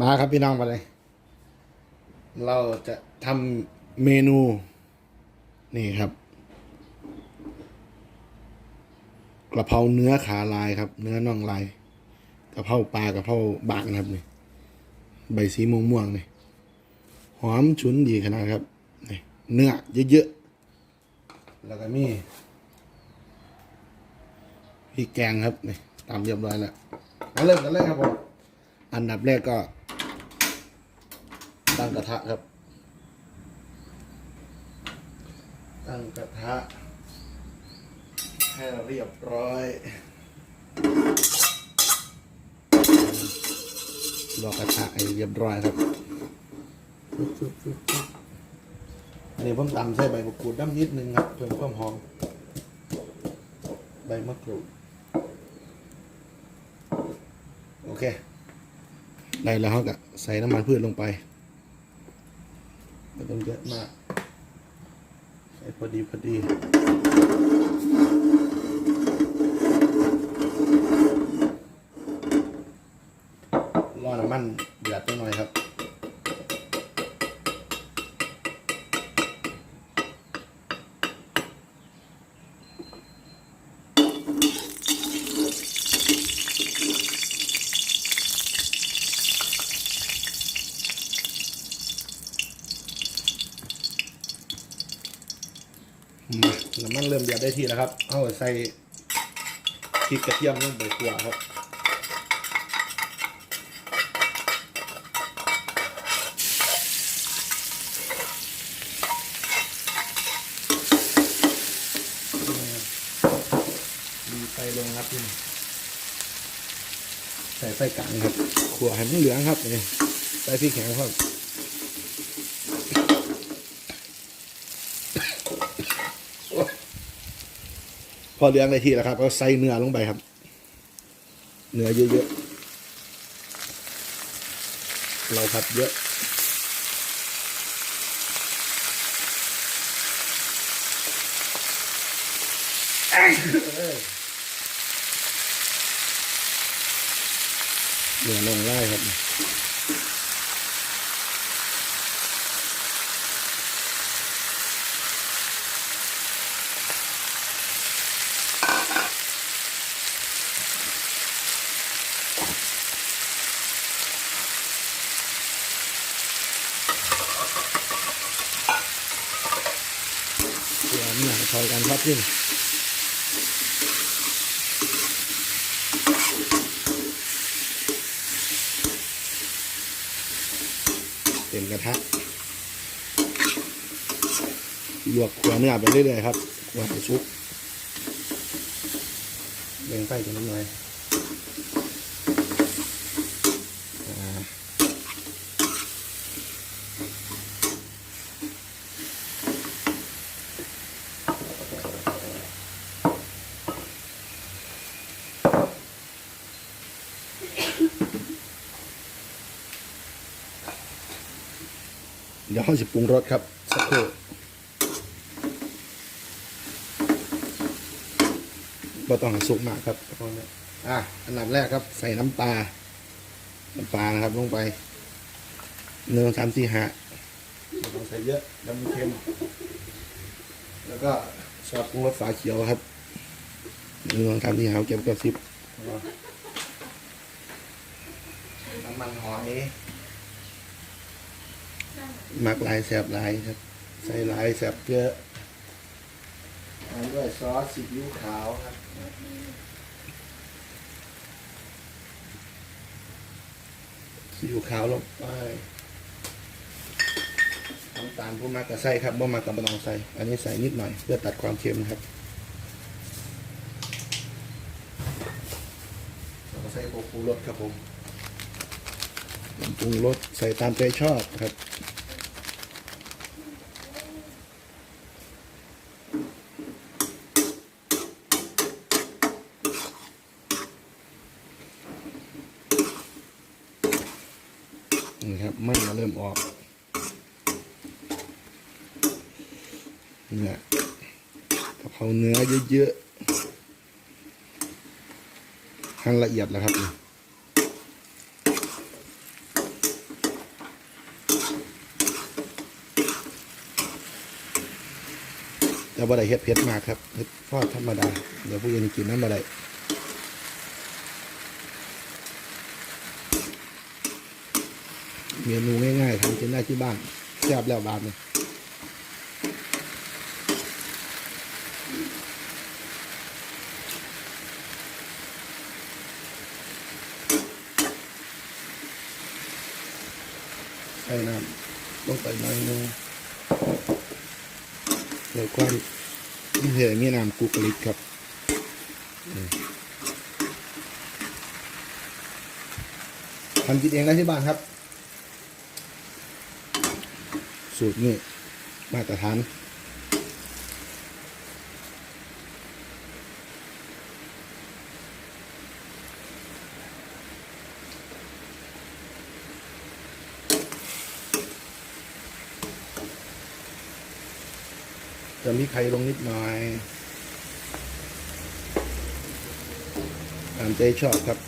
มาครับพี่น้องมาเลย เราจะทำเมนู นี่ครับ กระเพราเนื้อขาลายครับ เนื้อน่องลาย กระเพราปลากระเพราบางนะครับนี่ใบสีม่วงๆนี่หอมฉุนดีขนาดครับนี่เนื้อเยอะๆ แล้วก็มีพริกแกงครับนี่ตามเรียบร้อยแล้วมาเริ่มกันเลยครับผมอันดับแรกก็ ตั้งกระทะครับ ตั้งกระทะ ให้เรียบร้อยรอกระทะให้เรียบร้อยครับอันนี้ผมตำใส่ใบมะกรูดน้ำนิดนึงครับเพิ่มความหอม ใบมะกรูด โอเค ได้แล้วเขาก็ใส่น้ำมันพืชลงไป ไม่ต้องเยอะมากใส่พอดีพอดีรอน้ำมันเดือดตัวหน่อยครับ มา น้ำมันเริ่มเดือดได้ที่แล้วครับ เอาใส่พริกกระเทียมลงไปขัวครับดีไฟลงครับนี่ใส่ไฟกลางครับขัวให้มันเหลืองครับนี่ใส่พริกแข็งครับ พอเลี้ยงได้ที่แล้วครับก็ใส่เนื้อลงไปครับ เนื้อเยอะๆเราผัดเยอะเนื้อลงไล่ครับ เดี๋ยวเนื้อให้เข้ากันครับพี่เต็มกระทะลวกขัวเนื้อไปเรื่อยๆครับขัวให้สุบเล่งไปกันนิดหน่อย เดี๋ยวเขาจะปรุงรสครับสักครู่บ่ต้องให้สุกมากครับตอนนี้อะอันดับแรกครับ ใส่น้ำปลา น้ำปลานะครับลงไปหนึ่งสามสี่ห้าไม่ต้องใส่เยอะน้ำมันเค็ม แล้วก็ซอสปรุงรสฝาเขียวครับหนึ่งสองสามสี่ห้าเก็บกับซิปน้ำมันหอย มักลายแสบลายครับ ใส่ลายแสบเยอะตามด้วยซอสซีอิ๊วขาวครับซีอิ๊วขาวลงไปน้ำตาลผู้มากกับใส่ครับบ่มากกับไม่ต้องใส่ อันนี้ใส่นิดหน่อย เพื่อตัดความเค็มครับแล้วก็ใส่ผงปรุงรสครับผมผงปรุงรสใส่ตามใจชอบครับ มันก็เริ่มออกเนี่ยกะเพราเนื้อเยอะๆหั่นละเอียดแล้วครับนี่แต่บ่ได้เฮ็ดเผ็ดมากครับเฮ็ดพอดธรรมดา เดี๋ยวผู้อื่นกินน้ำบ่ได้ เมนูง่ายๆทำกินได้ที่บ้านแซ่บแล้วบานเลยใส่น้ำลงไปหน่อยนึงเดี๋ยวความนี่เห็นมีน้ำกุกลิกครับทำกินเองได้ที่บ้านครับ สูตรนี่มาตรฐานจะมีไข่ลงนิดหน่อย ตามใจชอบครับ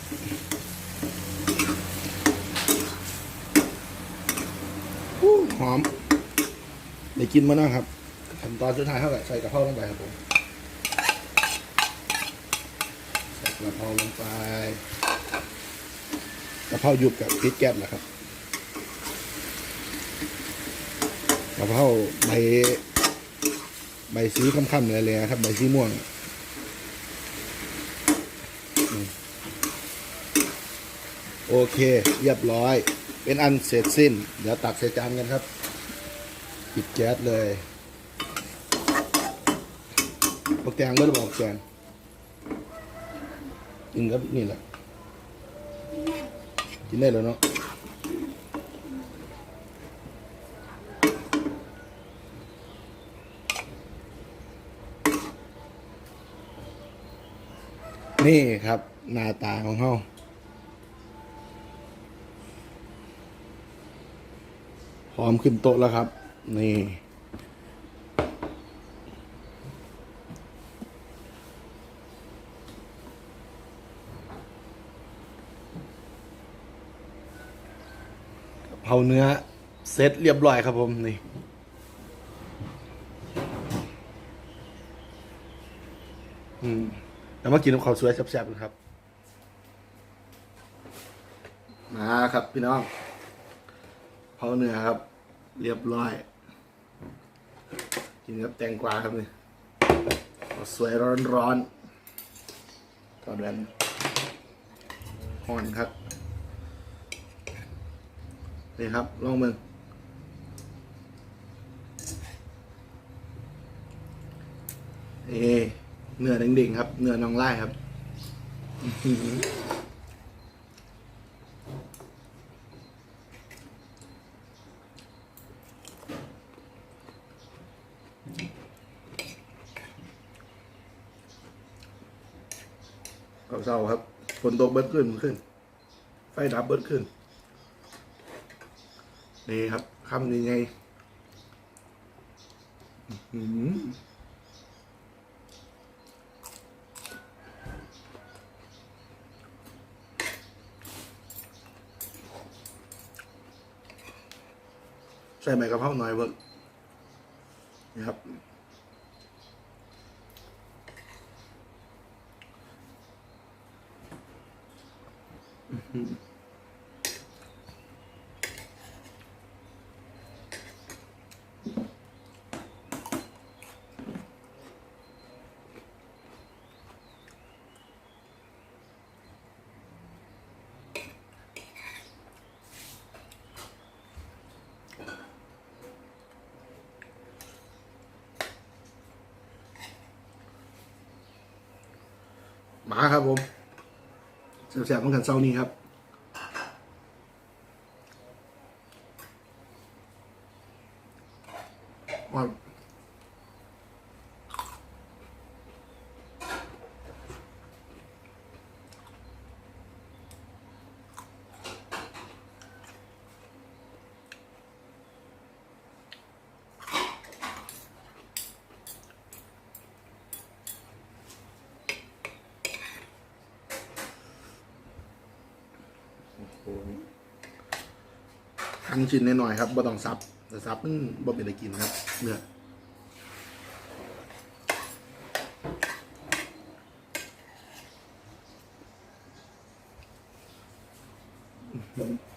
อู้หอม ได้กินมานะครับขั้นตอนสุดท้ายเท่ากับใส่กระเพราลงไปครับผมใส่กระเพราลงไปกระเพราหยุบกับพริกแก๊สแหละครับกระเพราใบใบสีค่ำๆเลยๆครับ ใบสีม่วงโอเค เรียบร้อย เป็นอันเสร็จสิ้น เดี๋ยวตักใส่จานกันครับ ปิดแก๊สเลยบักแตงก็จะบอกแตงกินกับนี่แหละกินได้แล้วเนาะนี่ครับหน้าตาของเขาพร้อมขึ้นโต๊ะแล้วครับ นี่ เผาเนื้อเสร็จเรียบร้อยครับผม นี่อืมแล้วมากินกับข้าวสวยแซ่บๆกันครับ มาครับพี่น้องเผาเนื้อครับ เรียบร้อย กินกับแตงกวาครับนี่ข้าวสวยร้อนๆตอนนั้นห่อนครับนี่ครับลองมึงเอเนื้อเด้งๆครับ เนื้อน้องไล่ครับอื้อหือเอาเศร้าครับ ฝนตกเบิดขึ้นขึ้น ไฟดับเบิดขึ้น นี่ครับคำนี้ไงอื้อหือใส่ใบกะเพราหน่อยเบิ่งนี่ครับ อื้อหือ มาครับผมแซ่บๆต้องกันเศร้านี้ครับ ว่าโอ้โหหั่นชิ้นหน่อยๆครับบ่ต้องซับ นะครับมันบ่เป็นอะไรกินครับเนื้อโ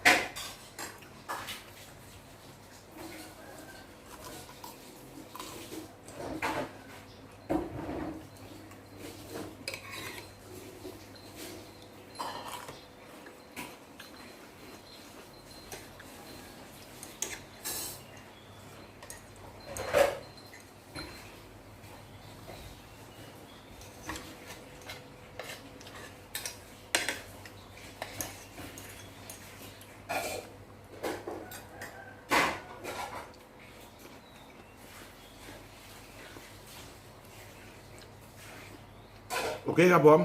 อเคครับผม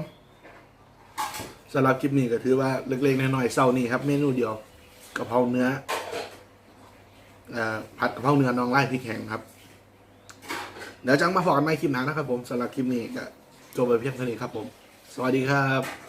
สำหรับคลิปนี้ก็ถือว่าเล็กๆน้อยๆเศร้านี่ครับ เมนูเดียวกะเพราเนื้ออผัดกะเพราเนื้อน้องไล่พริกแห้งครับ เดี๋ยวจังมาฝากกันใหม่คลิปหน้านะครับผมสำหรับคลิปนี้ก็จบไปเพียงเท่านี้ครับผม สวัสดีครับ